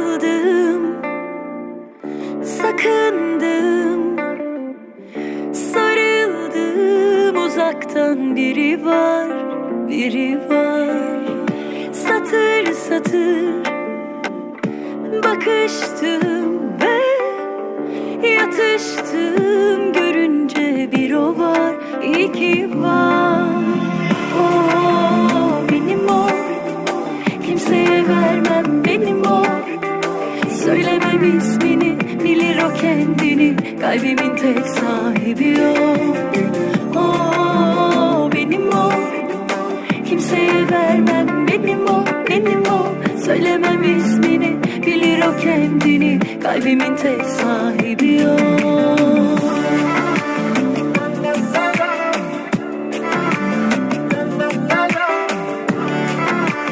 Sarıldım, sakındım, sarıldım uzaktan biri var, biri var. Satır satır bakıştım ve yatıştım görünce bir o var, iki var. Söylemem ismini bilir o kendini. Kalbimin tek sahibi o. O benim o. Kimseye vermem benim o benim o. Söylemem ismini bilir o kendini. Kalbimin tek sahibi